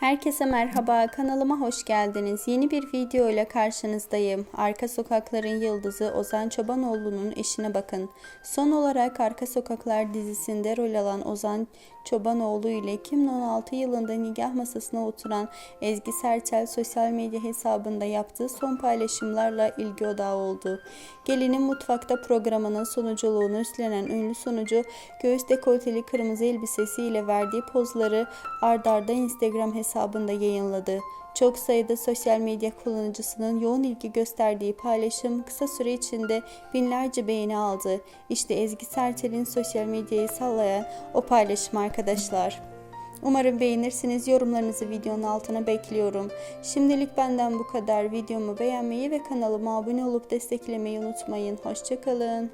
Herkese merhaba, kanalıma hoş geldiniz. Yeni bir video ile karşınızdayım. Arka Sokakların yıldızı Ozan Çobanoğlu'nun eşine bakın. Son olarak Arka Sokaklar dizisinde rol alan Ozan Çobanoğlu ile 2016 yılında nikah masasına oturan Ezgi Serçel sosyal medya hesabında yaptığı son paylaşımlarla ilgi odağı oldu. Gelinin Mutfakta programının sunuculuğunu üstlenen ünlü sunucu göğüs dekolteli kırmızı elbisesiyle verdiği pozları ardarda Instagram hesabında yayınladı. Çok sayıda sosyal medya kullanıcısının yoğun ilgi gösterdiği paylaşım kısa süre içinde binlerce beğeni aldı. İşte Ezgi Serçel'in sosyal medyayı sallayan o paylaşım arkadaşlar. Umarım beğenirsiniz. Yorumlarınızı videonun altına bekliyorum. Şimdilik benden bu kadar. Videomu beğenmeyi ve kanalıma abone olup desteklemeyi unutmayın. Hoşçakalın.